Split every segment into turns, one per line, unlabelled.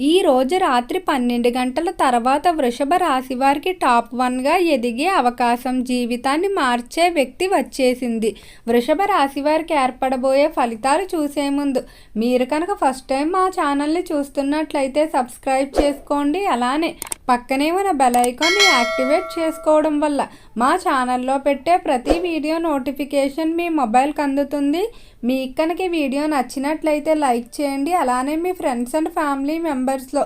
ఈ రోజు రాత్రి పన్నెండు గంటల తర్వాత వృషభ రాశి వారికి టాప్ వన్గా ఎదిగే అవకాశం జీవితాన్ని మార్చే వ్యక్తి వచ్చేసింది. వృషభ రాశి వారికి ఏర్పడబోయే ఫలితాలు చూసే ముందు మీరు కనుక ఫస్ట్ టైం మా ఛానల్ని చూస్తున్నట్లయితే సబ్స్క్రైబ్ చేసుకోండి. అలానే పక్కనే ఉన్న బెల్ ఐకాన్ని యాక్టివేట్ చేసుకోవడం వల్ల మా ఛానల్లో పెట్టే ప్రతి వీడియో నోటిఫికేషన్ మీ మొబైల్కి అందుతుంది. మీకు కనుక వీడియో నచ్చినట్లయితే లైక్ చేయండి. అలానే మీ ఫ్రెండ్స్ అండ్ ఫ్యామిలీ మెంబర్స్లో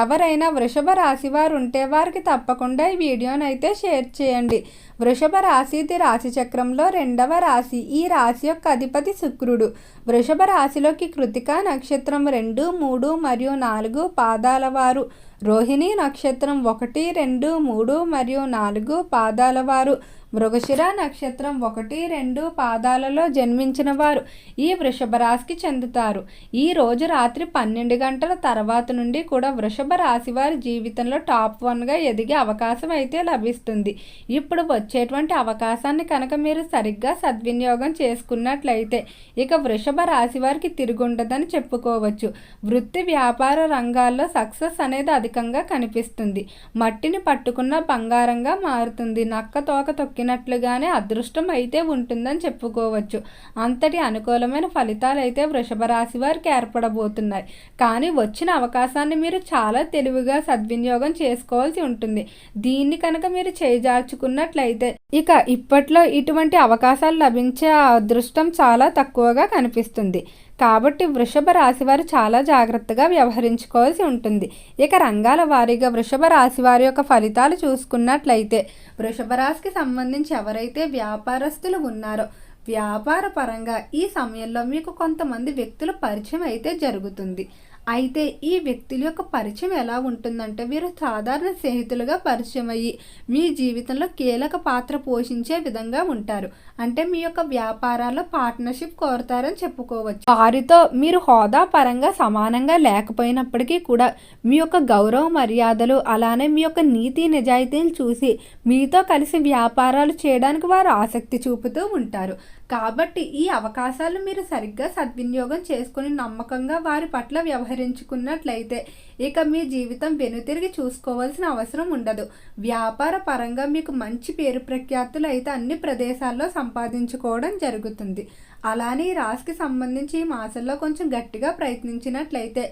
ఎవరైనా వృషభ రాశి వారు ఉంటే వారికి తప్పకుండా ఈ వీడియోని అయితే షేర్ చేయండి. వృషభ రాశిది రాశి చక్రంలో రెండవ రాశి ఈ రాశి యొక్క అధిపతి శుక్రుడు. వృషభ రాశిలోకి కృతిక నక్షత్రం రెండు మూడు మరియు నాలుగు పాదాల వారు. రోహిణి నక్షత్రం ఒకటి రెండు మూడు మరియు నాలుగు పాదాల వారు. మృగశిర నక్షత్రం ఒకటి రెండు పాదాలలో జన్మించిన వారు ఈ వృషభ రాశికి చెందుతారు. ఈ రోజు రాత్రి పన్నెండు గంటల తర్వాత నుండి కూడా వృషభ రాశి వారి జీవితంలో టాప్ వన్గా ఎదిగే అవకాశం అయితే లభిస్తుంది. ఇప్పుడు వచ్చేటువంటి అవకాశాన్ని కనుక మీరు సరిగ్గా సద్వినియోగం చేసుకున్నట్లయితే ఇక వృషభ రాశి వారికి తిరుగుండదని చెప్పుకోవచ్చు. వృత్తి వ్యాపార రంగాల్లో సక్సెస్ అనేది అధికంగా కనిపిస్తుంది. మట్టిని పట్టుకున్న బంగారంగా మారుతుంది. నక్క తోక దక్కినట్లుగానే అదృష్టం అయితే ఉంటుందని చెప్పుకోవచ్చు. అంతటి అనుకూలమైన ఫలితాలు అయితే వృషభ రాశి వారికి ఏర్పడబోతున్నాయి. కానీ వచ్చిన అవకాశాన్ని మీరు చాలా తెలివిగా సద్వినియోగం చేసుకోవాల్సి ఉంటుంది. దీన్ని కనుక మీరు చేజార్చుకున్నట్లయితే ఇక ఇప్పట్లో ఇటువంటి అవకాశాలు లభించే అదృష్టం చాలా తక్కువగా కనిపిస్తుంది. కాబట్టి వృషభ రాశి వారు చాలా జాగ్రత్తగా వ్యవహరించుకోవాల్సి ఉంటుంది. ఇక రంగాల వారీగా వృషభ రాశి వారి యొక్క ఫలితాలు చూసుకున్నట్లయితే వృషభ రాశికి సంబంధించి ఎవరైతే వ్యాపారస్తులు ఉన్నారో వ్యాపార పరంగా ఈ సమయంలో మీకు కొంతమంది వ్యక్తుల పరిచయం అయితే జరుగుతుంది. అయితే ఈ వ్యక్తుల యొక్క పరిచయం ఎలా ఉంటుందంటే వీరు సాధారణ స్నేహితులుగా పరిచయం అయ్యి మీ జీవితంలో కీలక పాత్ర పోషించే విధంగా ఉంటారు. అంటే మీ యొక్క వ్యాపారాల్లో పార్ట్నర్షిప్ కోరుతారని చెప్పుకోవచ్చు. వారితో మీరు హోదా పరంగా సమానంగా లేకపోయినప్పటికీ కూడా మీ యొక్క గౌరవ మర్యాదలు అలానే మీ యొక్క నీతి నిజాయితీలు చూసి మీతో కలిసి వ్యాపారాలు చేయడానికి వారు ఆసక్తి చూపుతూ ఉంటారు. కాబట్టి ఈ అవకాశాలు మీరు సరిగ్గా సద్వినియోగం చేసుకుని నమ్మకంగా వారి పట్ల వ్యవహరించుకున్నట్లయితే ఇక మీ జీవితం వెనుతిరిగి చూసుకోవాల్సిన అవసరం ఉండదు. వ్యాపార పరంగా మీకు మంచి పేరు ప్రఖ్యాతులు అయితే అన్ని ప్రదేశాల్లో సంపాదించుకోవడం జరుగుతుంది. అలానే ఈ రాశికి సంబంధించి ఈ మాసంలో కొంచెం గట్టిగా ప్రయత్నించినట్లయితే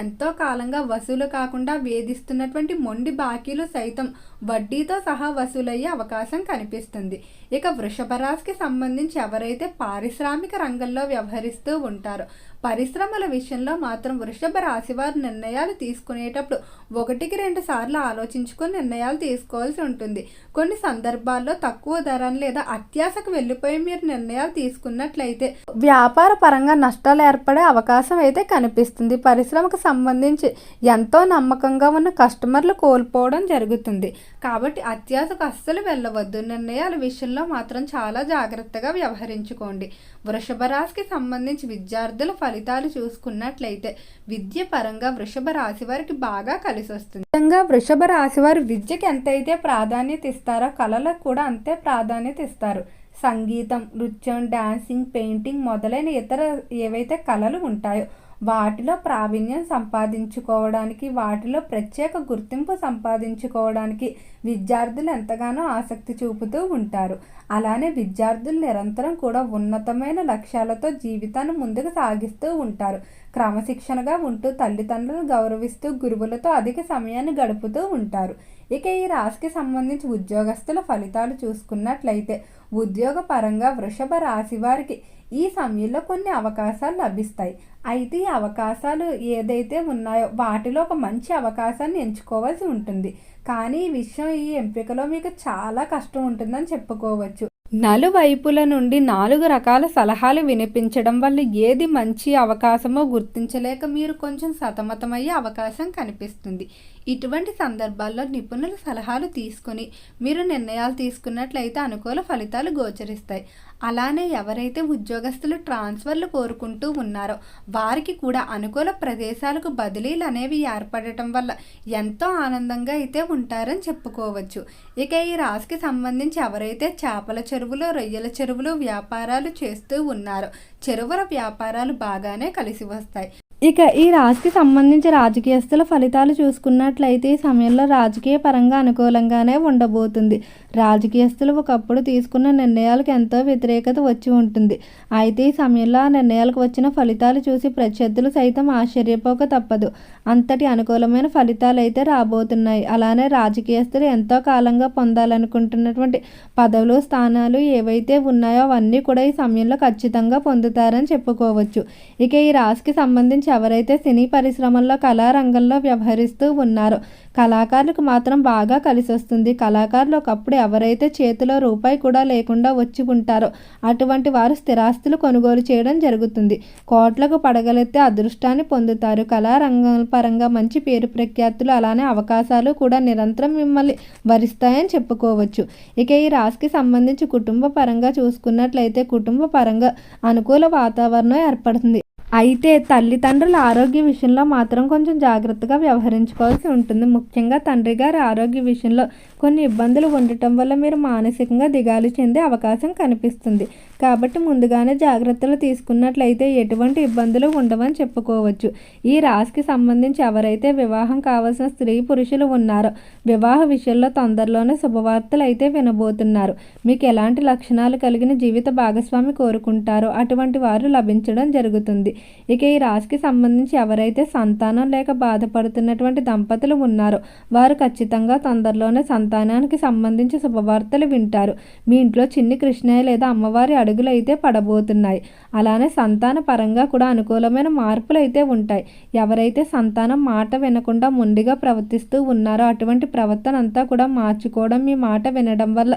ఎంతో కాలంగా వసూలు కాకుండా వేధిస్తున్నటువంటి మొండి బాకీలు సైతం వడ్డీతో సహా వసూలయ్యే అవకాశం కనిపిస్తుంది. ఇక వృషభ రాశికి సంబంధించి ఎవరైతే పారిశ్రామిక రంగంలో వ్యవహరిస్తూ ఉంటారో పరిశ్రమల విషయంలో మాత్రం వృషభ రాశి వారు నిర్ణయాలు తీసుకునేటప్పుడు ఒకటికి రెండు సార్లు ఆలోచించుకొని నిర్ణయాలు తీసుకోవాల్సి ఉంటుంది. కొన్ని సందర్భాల్లో తక్కువ ధరను లేదా అత్యాశకు వెళ్ళిపోయి మీరు నిర్ణయాలు తీసుకున్నట్లయితే వ్యాపార పరంగా నష్టాలు ఏర్పడే అవకాశం అయితే కనిపిస్తుంది. పరిశ్రమకు సంబంధించి ఎంతో నమ్మకంగా ఉన్న కస్టమర్లు కోల్పోవడం జరుగుతుంది. కాబట్టి అత్యాశకు అస్సలు వెళ్ళవద్దు. నిర్ణయాల విషయంలో మాత్రం చాలా జాగ్రత్తగా వ్యవహరించుకోండి. వృషభ రాశికి సంబంధించి విద్యార్థుల ఫలితాలు చూసుకున్నట్లయితే విద్య పరంగా వృషభ రాశి వారికి బాగా కలిసి వస్తుంది నిజంగా వృషభ రాశి వారు విద్యకి ఎంతైతే ప్రాధాన్యత ఇస్తారో కళలకు కూడా అంతే ప్రాధాన్యత ఇస్తారు. సంగీతం నృత్యం డాన్సింగ్ పెయింటింగ్ మొదలైన ఇతర ఏవైతే కళలు ఉంటాయో వాటిలో ప్రావీణ్యం సంపాదించుకోవడానికి వాటిలో ప్రత్యేక గుర్తింపు సంపాదించుకోవడానికి విద్యార్థులు ఎంతగానో ఆసక్తి చూపుతూ ఉంటారు. అలానే విద్యార్థులు నిరంతరం కూడా ఉన్నతమైన లక్ష్యాలతో జీవితాన్ని ముందుకు సాగిస్తూ ఉంటారు. క్రమశిక్షణగా ఉంటూ తల్లిదండ్రులను గౌరవిస్తూ గురువులతో అధిక సమయాన్ని గడుపుతూ ఉంటారు. ఇక ఈ రాశికి సంబంధించి ఉద్యోగస్తుల ఫలితాలు చూసుకున్నట్లయితే ఉద్యోగపరంగా వృషభ రాశి వారికి ఈ సమయంలో కొన్ని అవకాశాలు లభిస్తాయి. అయితే ఈ అవకాశాలు ఏదైతే ఉన్నాయో వాటిలో ఒక మంచి అవకాశాన్ని ఎంచుకోవాల్సి ఉంటుంది. కానీ ఈ విషయం ఈ ఎంపికలో మీకు చాలా కష్టం ఉంటుందని చెప్పుకోవచ్చు. నలువైపుల నుండి నాలుగు రకాల సలహాలు వినిపించడం వల్ల ఏది మంచి అవకాశమో గుర్తించలేక మీరు కొంచెం సతమతమయ్యే అవకాశం కనిపిస్తుంది. ఇటువంటి సందర్భాల్లో నిపుణుల సలహాలు తీసుకొని మీరు నిర్ణయాలు తీసుకున్నట్లయితే అనుకూల ఫలితాలు గోచరిస్తాయి. అలానే ఎవరైతే ఉద్యోగస్తులు ట్రాన్స్ఫర్లు కోరుకుంటూ ఉన్నారో వారికి కూడా అనుకూల ప్రదేశాలకు బదిలీలు అనేవి ఏర్పడటం వల్ల ఎంతో ఆనందంగా అయితే ఉంటారని చెప్పుకోవచ్చు. ఇక ఈ రాశికి సంబంధించి ఎవరైతే చేపల చెరువులు రొయ్యల చెరువులు వ్యాపారాలు చేస్తూ ఉన్నారో చెరువుల వ్యాపారాలు బాగానే కలిసి వస్తాయి. ఇక ఈ రాశికి సంబంధించి రాజకీయస్తుల ఫలితాలు చూసుకున్నట్లయితే ఈ సమయంలో రాజకీయ పరంగా అనుకూలంగానే ఉండబోతుంది. రాజకీయస్తులు ఒకప్పుడు తీసుకున్న నిర్ణయాలకు ఎంతో వ్యతిరేకత వచ్చి ఉంటుంది. అయితే ఈ సమయంలో ఆ నిర్ణయాలకు వచ్చిన ఫలితాలు చూసి ప్రత్యర్థులు సైతం ఆశ్చర్యపోక తప్పదు. అంతటి అనుకూలమైన ఫలితాలు అయితే రాబోతున్నాయి. అలానే రాజకీయస్తులు ఎంతో కాలంగా పొందాలనుకుంటున్నటువంటి పదవులు స్థానాలు ఏవైతే ఉన్నాయో అవన్నీ కూడా ఈ సమయంలో ఖచ్చితంగా పొందుతారని చెప్పుకోవచ్చు. ఇక ఈ రాశికి సంబంధించి ఎవరైతే సినీ పరిశ్రమల్లో కళారంగంలో వ్యవహరిస్తూ ఉన్నారో కళాకారులకు మాత్రం బాగా కలిసి వస్తుంది కళాకారులు ఒకప్పుడు ఎవరైతే చేతిలో రూపాయి కూడా లేకుండా వచ్చి ఉంటారో అటువంటి వారు స్థిరాస్తులు కొనుగోలు చేయడం జరుగుతుంది. కోట్లకు పడగలెత్తే అదృష్టాన్ని పొందుతారు. కళారంగం పరంగా మంచి పేరు ప్రఖ్యాతులు అలానే అవకాశాలు కూడా నిరంతరం మిమ్మల్ని వరిస్తాయని చెప్పుకోవచ్చు. ఇక ఈ రాశికి సంబంధించి కుటుంబ పరంగా చూసుకున్నట్లయితే కుటుంబ పరంగా అనుకూల వాతావరణం ఏర్పడుతుంది. అయితే తల్లిదండ్రుల ఆరోగ్య విషయంలో మాత్రం కొంచెం జాగ్రత్తగా వ్యవహరించుకోవాల్సి ఉంటుంది. ముఖ్యంగా తండ్రి గారి ఆరోగ్య విషయంలో కొన్ని ఇబ్బందులు ఉండటం వల్ల మీరు మానసికంగా దిగాలు చెందే అవకాశం కనిపిస్తుంది. కాబట్టి ముందుగానే జాగ్రత్తలు తీసుకున్నట్లయితే ఎటువంటి ఇబ్బందులు ఉండవని చెప్పుకోవచ్చు. ఈ రాశికి సంబంధించి ఎవరైతే వివాహం కావాల్సిన స్త్రీ పురుషులు ఉన్నారో వివాహ విషయంలో తొందరలోనే శుభవార్తలు అయితే వినబోతున్నారు. మీకు ఎలాంటి లక్షణాలు కలిగిన జీవిత భాగస్వామి కోరుకుంటారో అటువంటి వారు లభించడం జరుగుతుంది. ఇక ఈ రాశికి సంబంధించి ఎవరైతే సంతానం లేక బాధపడుతున్నటువంటి దంపతులు ఉన్నారో వారు ఖచ్చితంగా తొందరలోనే సంతానానికి సంబంధించి శుభవార్తలు వింటారు. మీ ఇంట్లో చిన్ని కృష్ణయ్య లేదా అమ్మవారి అడుగులు అయితే పడబోతున్నాయి. అలానే సంతాన పరంగా కూడా అనుకూలమైన మార్పులు అయితే ఉంటాయి. ఎవరైతే సంతానం మాట వినకుండా మొండిగా ప్రవర్తిస్తూ ఉన్నారో అటువంటి ప్రవర్తన అంతా కూడా మార్చుకోవడం మీ మాట వినడం వల్ల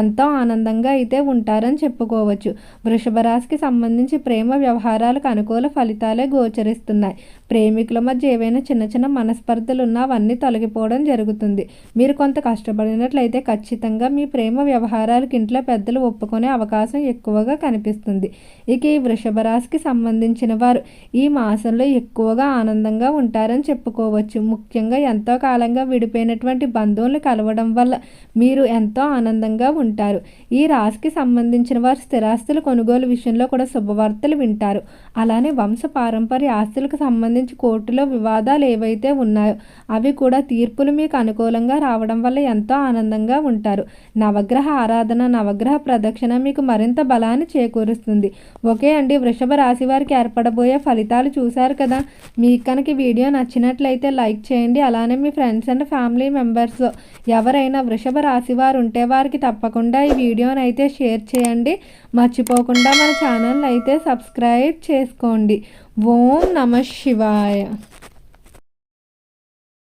ఎంతో ఆనందంగా అయితే ఉంటారని చెప్పుకోవచ్చు. వృషభ రాశికి సంబంధించి ప్రేమ వ్యవహారాలకు అనుకూల ఫలితాలే గోచరిస్తున్నాయి. ప్రేమికుల మధ్య ఏవైనా చిన్న చిన్న మనస్పర్ధలు ఉన్నా అవన్నీ తొలగిపోవడం జరుగుతుంది. మీరు కొంత కష్టపడినట్లయితే ఖచ్చితంగా మీ ప్రేమ వ్యవహారాలకు ఇంట్లో పెద్దలు ఒప్పుకునే అవకాశం ఎక్కువగా కనిపిస్తుంది. ఇక ఈ వృషభ రాశికి సంబంధించిన వారు ఈ మాసంలో ఎక్కువగా ఆనందంగా ఉంటారని చెప్పుకోవచ్చు. ముఖ్యంగా ఎంతో కాలంగా విడిపోయినటువంటి బంధువులు కలవడం వల్ల మీరు ఎంతో ఆనందంగా ఉంటారు. ఈ రాశికి సంబంధించిన వారు స్థిరాస్తుల కొనుగోలు విషయంలో కూడా శుభవార్తలు వింటారు. అలానే వంశ పారంపర్య ఆస్తులకు సంబంధించి కోర్టులో వివాదాలు ఏవైతే ఉన్నాయో అవి కూడా తీర్పులు మీకు అనుకూలంగా రావడం వల్ల ఎంతో ఆనందంగా ఉంటారు. నవగ్రహ ఆరాధన నవగ్రహ ప్రదక్షిణ మీకు మరింత బలాన్ని చేకూరుస్తుంది. ఓకే అండి వృషభ రాశి వారికి ఏర్పడబోయే ఫలితాలు చూశారు కదా? మీకు కనుక వీడియో నచ్చినట్లయితే లైక్ చేయండి. అలానే మీ ఫ్రెండ్స్ అండ్ ఫ్యామిలీ మెంబర్స్ ఎవరైనా వృషభ రాశి వారు ఉంటే వారికి తప్పకుండా ఈ వీడియోని అయితే షేర్ చేయండి. మర్చిపోకుండా మన ఛానల్ అయితే సబ్స్క్రైబ్ చేసుకోండి. ఓం నమ శివాయ.